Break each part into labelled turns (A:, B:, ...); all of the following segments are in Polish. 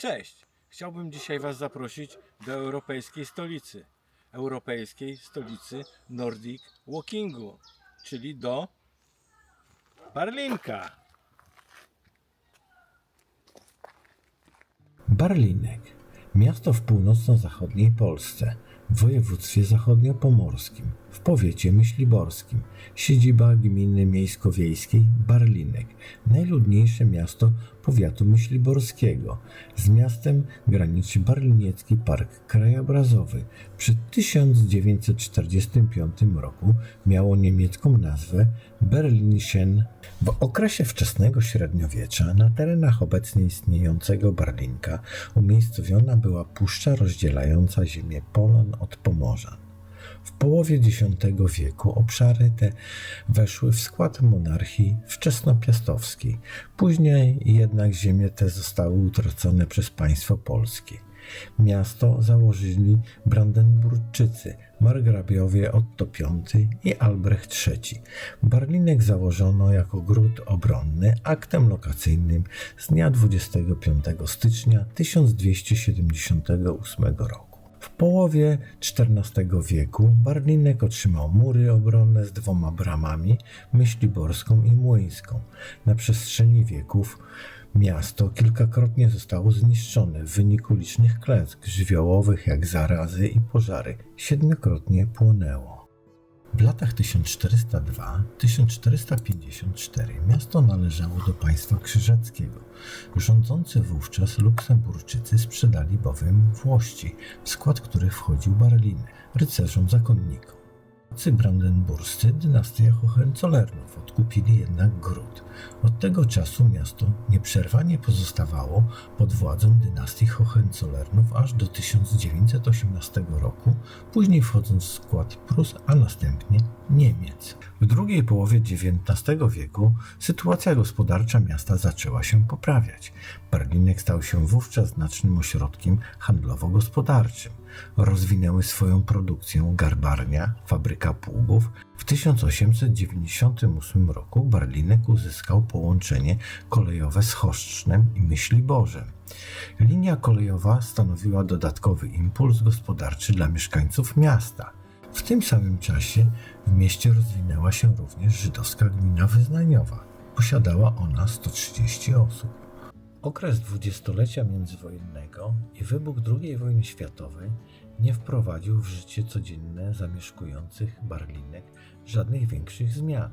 A: Cześć! Chciałbym dzisiaj Was zaprosić do europejskiej stolicy. Europejskiej stolicy Nordic Walkingu, czyli do Barlinka.
B: Barlinek. Miasto w północno-zachodniej Polsce, w województwie zachodniopomorskim, w powiecie myśliborskim. Siedziba gminy miejsko-wiejskiej Barlinek. Najludniejsze miasto powiatu myśliborskiego. Z miastem graniczy Barliniecki Park Krajobrazowy. Przed 1945 roku miało niemiecką nazwę Berlinchen. W okresie wczesnego średniowiecza na terenach obecnie istniejącego Barlinka umiejscowiona była puszcza rozdzielająca ziemię Polan od Pomorza. W połowie X wieku obszary te weszły w skład monarchii wczesnopiastowskiej. Później jednak ziemie te zostały utracone przez państwo polskie. Miasto założyli Brandenburczycy, margrabiowie Otto V i Albrecht III. Barlinek założono jako gród obronny aktem lokacyjnym z dnia 25 stycznia 1278 roku. Połowie XIV wieku Barlinek otrzymał mury obronne z dwoma bramami, myśliborską i młyńską. Na przestrzeni wieków miasto kilkakrotnie zostało zniszczone w wyniku licznych klęsk żywiołowych jak zarazy i pożary. Siedmiokrotnie płonęło. W latach 1402-1454 miasto należało do państwa krzyżackiego. Rządzący wówczas Luksemburczycy sprzedali bowiem Włości, w skład których wchodził Barlin, rycerzom zakonnikom. Władcy brandenburscy dynastia Hohenzollernów odkupili jednak gród. Od tego czasu miasto nieprzerwanie pozostawało pod władzą dynastii Hohenzollernów aż do 1918 roku, później wchodząc w skład Prus, a następnie Niemiec. W drugiej połowie XIX wieku sytuacja gospodarcza miasta zaczęła się poprawiać. Berlinek stał się wówczas znacznym ośrodkiem handlowo-gospodarczym. Rozwinęły swoją produkcję garbarnia, fabryka pługów. W 1898 roku Barlinek uzyskał połączenie kolejowe z Choszcznem i Myśliborzem. Linia kolejowa stanowiła dodatkowy impuls gospodarczy dla mieszkańców miasta. W tym samym czasie w mieście rozwinęła się również żydowska gmina wyznaniowa. Posiadała ona 130 osób. Okres dwudziestolecia międzywojennego i wybuch II wojny światowej nie wprowadził w życie codzienne zamieszkujących Barlinek żadnych większych zmian.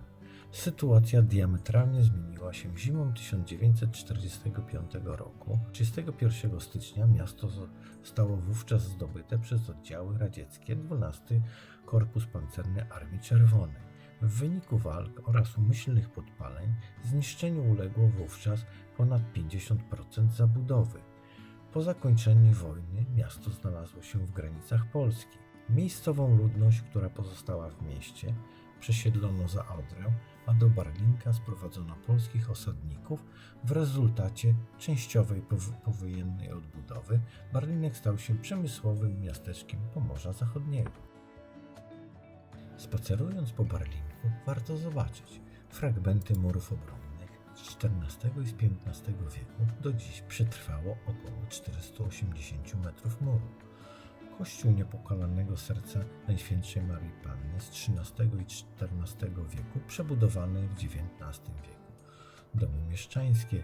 B: Sytuacja diametralnie zmieniła się zimą 1945 roku. 31 stycznia miasto zostało wówczas zdobyte przez oddziały radzieckie 12 Korpus Pancerny Armii Czerwonej. W wyniku walk oraz umyślnych podpaleń zniszczeniu uległo wówczas ponad 50% zabudowy. Po zakończeniu wojny miasto znalazło się w granicach Polski. Miejscową ludność, która pozostała w mieście, przesiedlono za Odrę, a do Barlinka sprowadzono polskich osadników. W rezultacie częściowej pow- powojennej odbudowy Barlinek stał się przemysłowym miasteczkiem Pomorza Zachodniego. Spacerując po Barlinku warto zobaczyć fragmenty murów obronnych XIV i z XV wieku. Do dziś przetrwało około 480 metrów muru. Kościół Niepokalanego Serca Najświętszej Marii Panny z XIII i XIV wieku przebudowany w XIX wieku. Domy mieszczańskie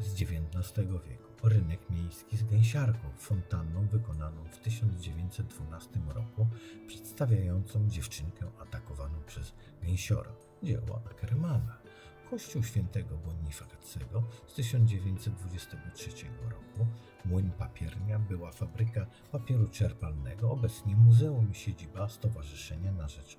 B: z XIX wieku. Rynek miejski z gęsiarką, fontanną wykonaną w 1912 roku, przedstawiającą dziewczynkę atakowaną przez gęsiora, dzieło Ackermana. Kościół świętego Bonifacego z 1923 roku, młyn papiernia była fabryka papieru czerpalnego, obecnie muzeum i siedziba Stowarzyszenia na Rzecz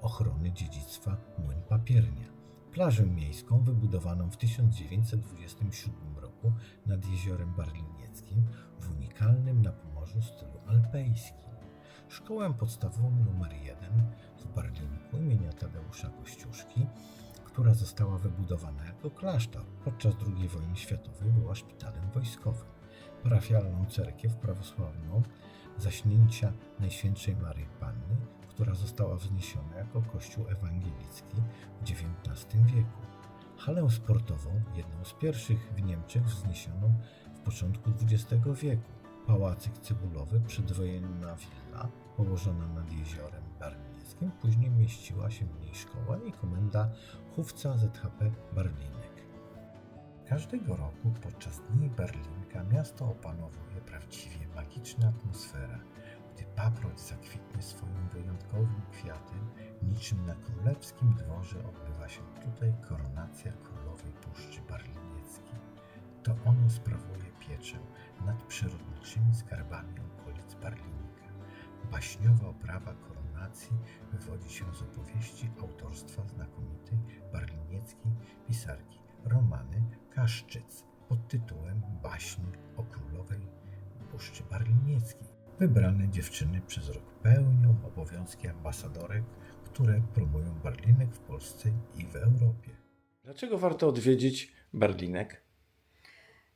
B: Ochrony Dziedzictwa Młyn Papiernia. Plażę miejską wybudowaną w 1927 roku nad jeziorem Barlinieckim w unikalnym na Pomorzu stylu alpejskim. Szkołę podstawową nr 1 w Barlinku imienia Tadeusza Kościuszki, która została wybudowana jako klasztor. Podczas II wojny światowej była szpitalem wojskowym. Parafialną cerkiew prawosławną zaśnięcia Najświętszej Maryi Panny, która została wzniesiona jako kościół ewangelicki w XIX wieku. Halę sportową, jedną z pierwszych w Niemczech wzniesioną w początku XX wieku. Pałacyk cebulowy, przedwojenna willa położona nad jeziorem Później mieściła się w niej szkoła i komenda chówca ZHP Barlinek. Każdego roku podczas Dni Berlinka miasto opanowuje prawdziwie magiczna atmosfera, gdy paproć zakwitnie swoim wyjątkowym kwiatem, niczym na królewskim dworze odbywa się tutaj koronacja królowej Puszczy Barlinieckiej. To ono sprawuje pieczę nad przyrodniczymi skarbami okolic Barlinka. Baśniowa oprawa koronacji wywodzi się z opowieści autorstwa znakomitej barlinieckiej pisarki Romany Kaszczyc pod tytułem Baśń o królowej Puszczy Barlinieckiej. Wybrane dziewczyny przez rok pełnią obowiązki ambasadorek, które promują Barlinek w Polsce i w Europie.
A: Dlaczego warto odwiedzić Berlinek?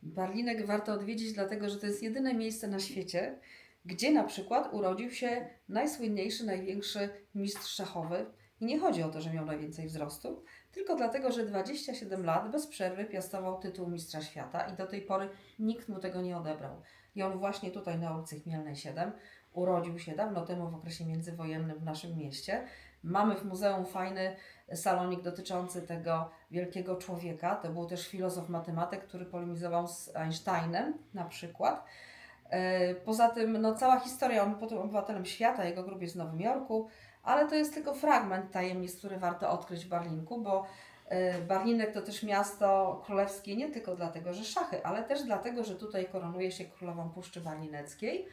C: Barlinek warto odwiedzić, dlatego że to jest jedyne miejsce na świecie, gdzie na przykład urodził się najsłynniejszy, największy mistrz szachowy. I nie chodzi o to, że miał najwięcej wzrostu, tylko dlatego, że 27 lat bez przerwy piastował tytuł mistrza świata i do tej pory nikt mu tego nie odebrał. I on właśnie tutaj na ulicy Chmielnej 7 urodził się dawno temu w okresie międzywojennym w naszym mieście. Mamy w muzeum fajny salonik dotyczący tego wielkiego człowieka. To był też filozof matematyk, który polemizował z Einsteinem na przykład. E, Poza tym, no, cała historia, on potem obywatelem świata, jego grób jest w Nowym Jorku, ale to jest tylko fragment tajemnic, który warto odkryć w Barlinku, bo e, Barlinek to też miasto królewskie nie tylko dlatego, że szachy, ale też dlatego, że tutaj koronuje się królową Puszczy Barlineckiej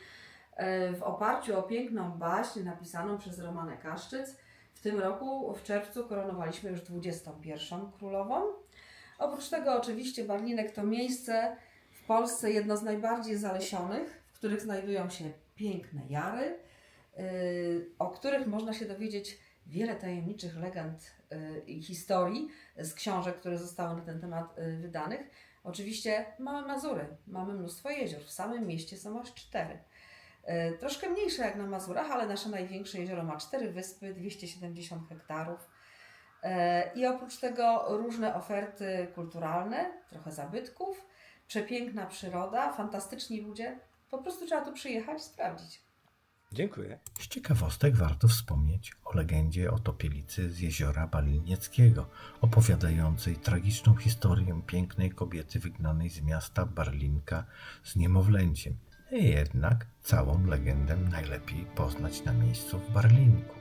C: e, w oparciu o piękną baśń napisaną przez Romanę Kaszczyc. W tym roku, w czerwcu, koronowaliśmy już 21 królową. Oprócz tego, oczywiście, Barlinek to miejsce Polsce jedno z najbardziej zalesionych, w których znajdują się piękne jary, yy, o których można się dowiedzieć wiele tajemniczych legend yy, i historii z książek, które zostały na ten temat yy, wydanych. Oczywiście mamy Mazury, mamy mnóstwo jezior, w samym mieście są aż cztery. Troszkę mniejsze jak na Mazurach, ale nasze największe jezioro ma cztery wyspy, 270 hektarów. I oprócz tego różne oferty kulturalne, trochę zabytków, przepiękna przyroda, fantastyczni ludzie. Po prostu trzeba tu przyjechać, sprawdzić.
A: Dziękuję.
B: Z ciekawostek warto wspomnieć o legendzie o topielicy z jeziora Balinieckiego, opowiadającej tragiczną historię pięknej kobiety wygnanej z miasta Barlinka z niemowlęciem. Jednak całą legendę najlepiej poznać na miejscu w Barlinku.